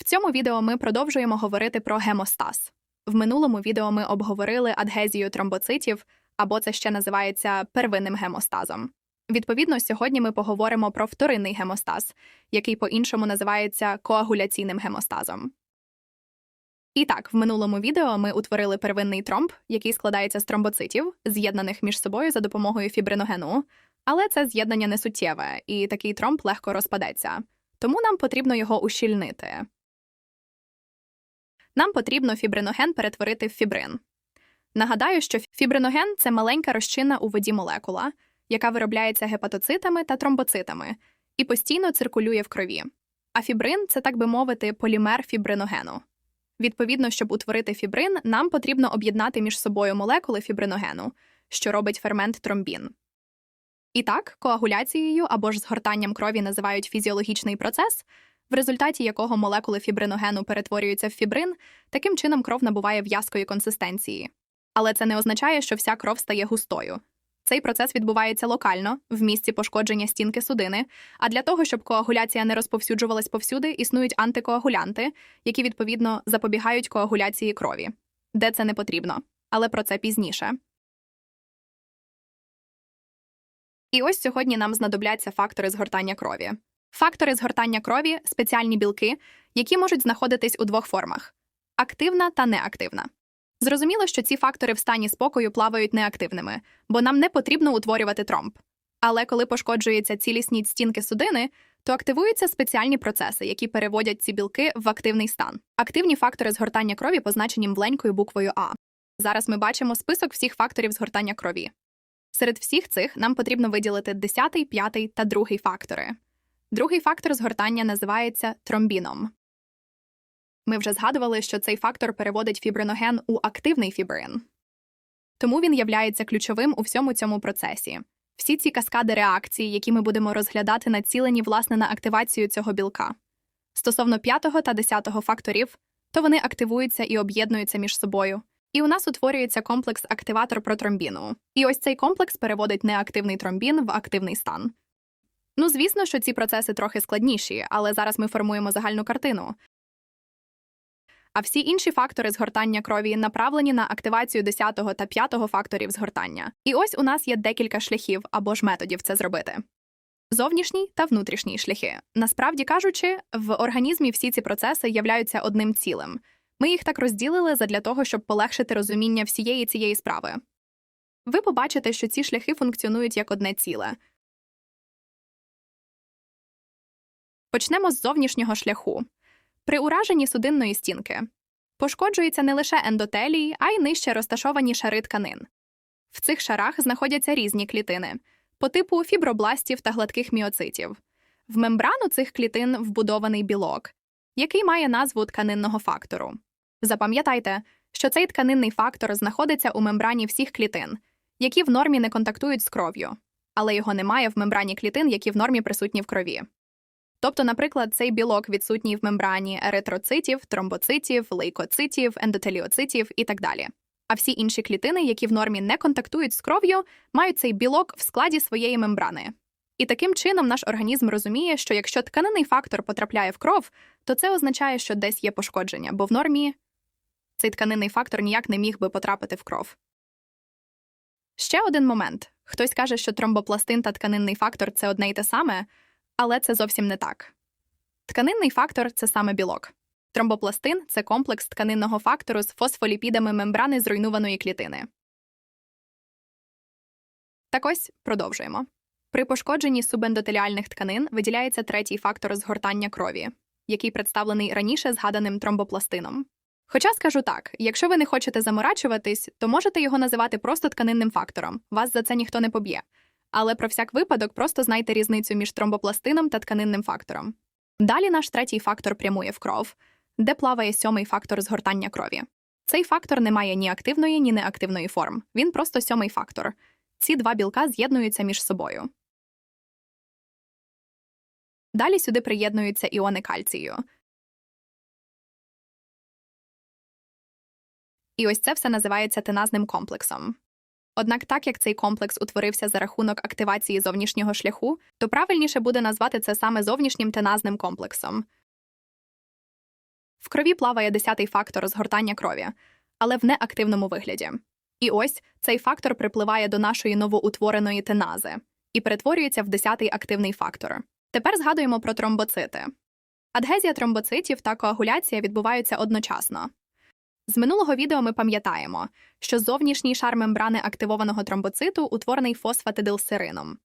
В цьому відео ми продовжуємо говорити про гемостаз. В минулому відео ми обговорили адгезію тромбоцитів, або це ще називається первинним гемостазом. Відповідно, сьогодні ми поговоримо про вторинний гемостаз, який по-іншому називається коагуляційним гемостазом. І так, в минулому відео ми утворили первинний тромб, який складається з тромбоцитів, з'єднаних між собою за допомогою фібриногену, але це з'єднання не суттєве, і такий тромб легко розпадеться. Тому нам потрібно його ущільнити. Нам потрібно фібриноген перетворити в фібрин. Нагадаю, що фібриноген це маленька розчинна у воді молекула, яка виробляється гепатоцитами та тромбоцитами і постійно циркулює в крові. А фібрин це, так би мовити, полімер фібриногену. Відповідно, щоб утворити фібрин, нам потрібно об'єднати між собою молекули фібриногену, що робить фермент тромбін. І так, коагуляцією або ж згортанням крові називають фізіологічний процес, в результаті якого молекули фібриногену перетворюються в фібрин, таким чином кров набуває в'язкої консистенції. Але це не означає, що вся кров стає густою. Цей процес відбувається локально, в місці пошкодження стінки судини, а для того, щоб коагуляція не розповсюджувалась повсюди, існують антикоагулянти, які відповідно запобігають коагуляції крові, де це не потрібно, але про це пізніше. І ось сьогодні нам знадобляться фактори згортання крові. Фактори згортання крові спеціальні білки, які можуть знаходитись у двох формах активна та неактивна. Зрозуміло, що ці фактори в стані спокою плавають неактивними, бо нам не потрібно утворювати тромб. Але коли пошкоджується цілісність стінки судини, то активуються спеціальні процеси, які переводять ці білки в активний стан. Активні фактори згортання крові позначені мвленькою буквою А. Зараз ми бачимо список всіх факторів згортання крові. Серед всіх цих нам потрібно виділити 10, 5 та 2 фактори. Другий фактор згортання називається тромбіном. Ми вже згадували, що цей фактор переводить фібриноген у активний фібрин. Тому він являється ключовим у всьому цьому процесі. Всі ці каскади реакцій, які ми будемо розглядати, націлені власне на активацію цього білка. Стосовно п'ятого та десятого факторів, то вони активуються і об'єднуються між собою. І у нас утворюється комплекс активатор протромбіну. І ось цей комплекс переводить неактивний тромбін в активний стан. Ну, звісно, що ці процеси трохи складніші, але зараз ми формуємо загальну картину. А всі інші фактори згортання крові направлені на активацію 10 та 5 факторів згортання. І ось у нас є декілька шляхів або ж методів це зробити. Зовнішній та внутрішній шляхи. Насправді кажучи, в організмі всі ці процеси являються одним цілим. Ми їх так розділили задля того, щоб полегшити розуміння всієї цієї справи. Ви побачите, що ці шляхи функціонують як одне ціле. Почнемо з зовнішнього шляху. При ураженні судинної стінки пошкоджується не лише ендотелій, а й нижче розташовані шари тканин. В цих шарах знаходяться різні клітини по типу фібробластів та гладких міоцитів. В мембрану цих клітин вбудований білок, який має назву тканинного фактору. Запам'ятайте, що цей тканинний фактор знаходиться у мембрані всіх клітин, які в нормі не контактують з кров'ю, але його немає в мембрані клітин, які в нормі присутні в крові. Тобто, наприклад, цей білок відсутній в мембрані еритроцитів, тромбоцитів, лейкоцитів, ендотеліоцитів і так далі. А всі інші клітини, які в нормі не контактують з кров'ю, мають цей білок в складі своєї мембрани. І таким чином наш організм розуміє, що якщо тканинний фактор потрапляє в кров, то це означає, що десь є пошкодження, бо в нормі цей тканинний фактор ніяк не міг би потрапити в кров. Ще один момент хтось каже, що тромбопластин та тканинний фактор це одне й те саме, але це зовсім не так. Тканинний фактор це саме білок. Тромбопластин це комплекс тканинного фактору з фосфоліпідами мембрани зруйнованої клітини. Так ось продовжуємо. При пошкодженні субендотеліальних тканин виділяється третій фактор згортання крові, який представлений раніше згаданим тромбопластином. Хоча скажу так: якщо ви не хочете заморачуватись, то можете його називати просто тканинним фактором, вас за це ніхто не поб'є. Але про всяк випадок просто знайте різницю між тромбопластином та тканинним фактором. Далі наш третій фактор прямує в кров, де плаває сьомий фактор згортання крові. Цей фактор не має ні активної, ні неактивної форм. Він просто сьомий фактор. Ці два білка з'єднуються між собою. Далі сюди приєднуються іони кальцію. І ось це все називається теназним комплексом. Однак, так як цей комплекс утворився за рахунок активації зовнішнього шляху, то правильніше буде назвати це саме зовнішнім теназним комплексом. В крові плаває десятий фактор згортання крові, але в неактивному вигляді. І ось цей фактор припливає до нашої новоутвореної тенази і перетворюється в десятий активний фактор. Тепер згадуємо про тромбоцити. Адгезія тромбоцитів та коагуляція відбуваються одночасно. З минулого відео ми пам'ятаємо, що зовнішній шар мембрани активованого тромбоциту утворений фосфатидилсерином.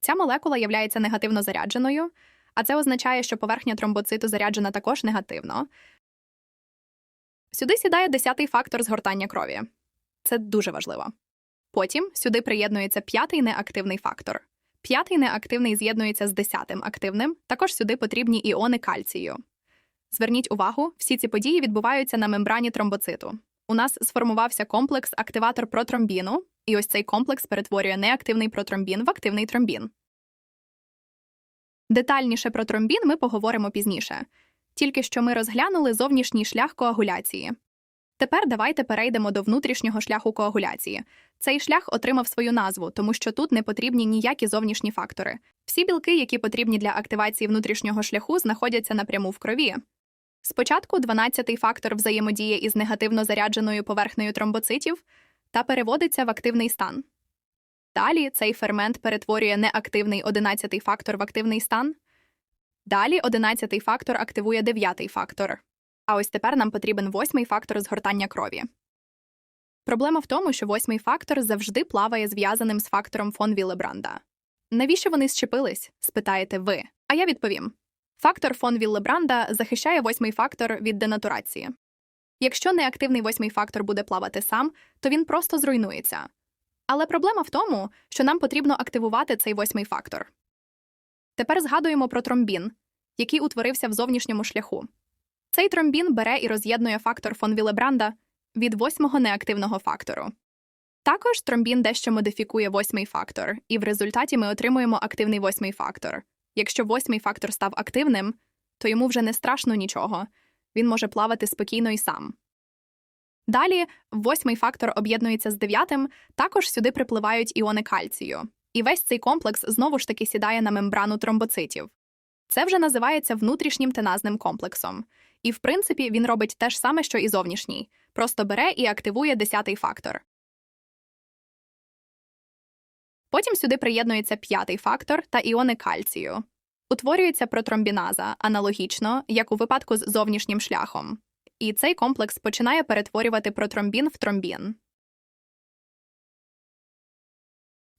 Ця молекула є негативно зарядженою, а це означає, що поверхня тромбоциту заряджена також негативно. Сюди сідає десятий фактор згортання крові. Це дуже важливо. Потім сюди приєднується п'ятий неактивний фактор. П'ятий неактивний з'єднується з десятим активним, також сюди потрібні іони кальцію. Зверніть увагу, всі ці події відбуваються на мембрані тромбоциту. У нас сформувався комплекс активатор протромбіну, і ось цей комплекс перетворює неактивний протромбін в активний тромбін. Детальніше про тромбін ми поговоримо пізніше. Тільки що ми розглянули зовнішній шлях коагуляції. Тепер давайте перейдемо до внутрішнього шляху коагуляції. Цей шлях отримав свою назву, тому що тут не потрібні ніякі зовнішні фактори. Всі білки, які потрібні для активації внутрішнього шляху, знаходяться напряму в крові. Спочатку 12-й фактор взаємодіє із негативно зарядженою поверхнею тромбоцитів та переводиться в активний стан. Далі цей фермент перетворює неактивний 11-й фактор в активний стан. Далі 11-й фактор активує 9-й фактор. А ось тепер нам потрібен восьмий фактор згортання крові. Проблема в тому, що восьмий фактор завжди плаває зв'язаним з фактором фон Вілебранда. Навіщо вони зчепились? спитаєте ви. А я відповім: фактор фон Віллебранда захищає восьмий фактор від денатурації. Якщо неактивний восьмий фактор буде плавати сам, то він просто зруйнується. Але проблема в тому, що нам потрібно активувати цей восьмий фактор. Тепер згадуємо про тромбін, який утворився в зовнішньому шляху. Цей тромбін бере і роз'єднує фактор фон Вілебранда від восьмого неактивного фактору. Також тромбін дещо модифікує восьмий фактор, і в результаті ми отримуємо активний восьмий фактор. Якщо восьмий фактор став активним, то йому вже не страшно нічого, він може плавати спокійно і сам. Далі восьмий фактор об'єднується з дев'ятим, також сюди припливають іони кальцію. І весь цей комплекс знову ж таки сідає на мембрану тромбоцитів. Це вже називається внутрішнім теназним комплексом. І, в принципі, він робить те ж саме, що і зовнішній, просто бере і активує десятий фактор. Потім сюди приєднується п'ятий фактор та іони кальцію. Утворюється протромбіназа аналогічно, як у випадку з зовнішнім шляхом. І цей комплекс починає перетворювати протромбін в тромбін.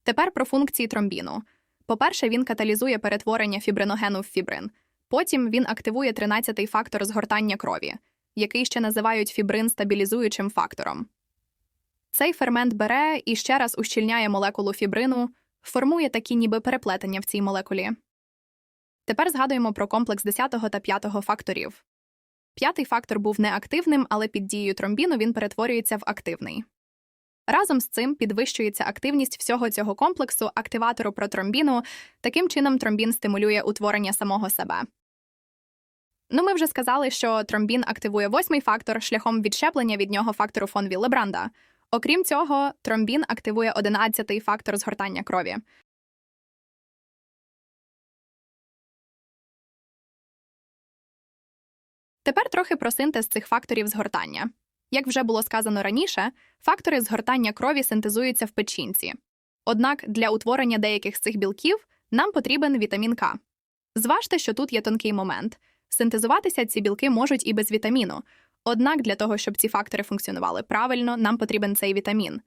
Тепер про функції тромбіну. По-перше, він каталізує перетворення фібриногену в фібрин. Потім він активує 13-й фактор згортання крові, який ще називають фібрин стабілізуючим фактором. Цей фермент бере і ще раз ущільняє молекулу фібрину, формує такі ніби переплетення в цій молекулі. Тепер згадуємо про комплекс 10 та 5 факторів. П'ятий фактор був неактивним, але під дією тромбіну він перетворюється в активний. Разом з цим підвищується активність всього цього комплексу активатору протромбіну, таким чином тромбін стимулює утворення самого себе. Ну, ми вже сказали, що тромбін активує восьмий фактор шляхом відщеплення від нього фактору фон Віллебранда. Окрім цього, тромбін активує одинадцятий фактор згортання крові. Тепер трохи про синтез цих факторів згортання. Як вже було сказано раніше, фактори згортання крові синтезуються в печінці. Однак для утворення деяких з цих білків нам потрібен вітамін К. Зважте, що тут є тонкий момент. Синтезуватися ці білки можуть і без вітаміну. Однак для того, щоб ці фактори функціонували правильно, нам потрібен цей вітамін.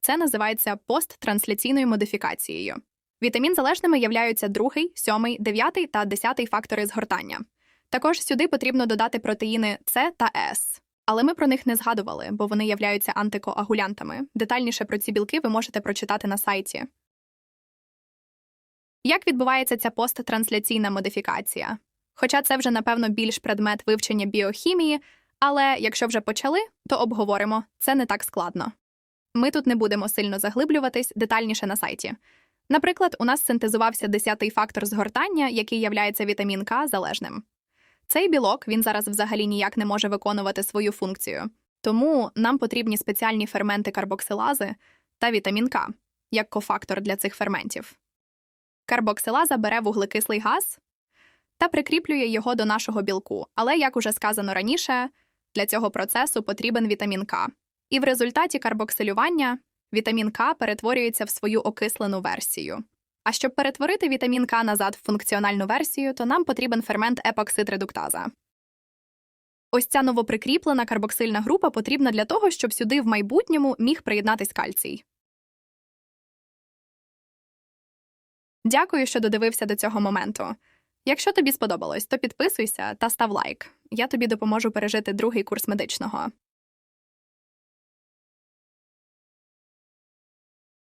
Це називається посттрансляційною модифікацією. Вітамін залежними являються другий, сьомий, дев'ятий та десятий фактори згортання. Також сюди потрібно додати протеїни С та С. Але ми про них не згадували, бо вони являються антикоагулянтами. Детальніше про ці білки ви можете прочитати на сайті. Як відбувається ця посттрансляційна модифікація? Хоча це вже, напевно, більш предмет вивчення біохімії, але якщо вже почали, то обговоримо це не так складно. Ми тут не будемо сильно заглиблюватись детальніше на сайті. Наприклад, у нас синтезувався 10-й фактор згортання, який являється вітамін К залежним. Цей білок він зараз взагалі ніяк не може виконувати свою функцію, тому нам потрібні спеціальні ферменти карбоксилази та вітамін К як кофактор для цих ферментів. Карбоксилаза бере вуглекислий газ та прикріплює його до нашого білку. Але, як уже сказано раніше, для цього процесу потрібен вітамін К. І в результаті карбоксилювання вітамін К перетворюється в свою окислену версію. А щоб перетворити вітамін К назад в функціональну версію, то нам потрібен фермент епоксидредуктаза. Ось ця новоприкріплена карбоксильна група потрібна для того, щоб сюди в майбутньому міг приєднатись кальцій. Дякую, що додивився до цього моменту. Якщо тобі сподобалось, то підписуйся та став лайк. Я тобі допоможу пережити другий курс медичного.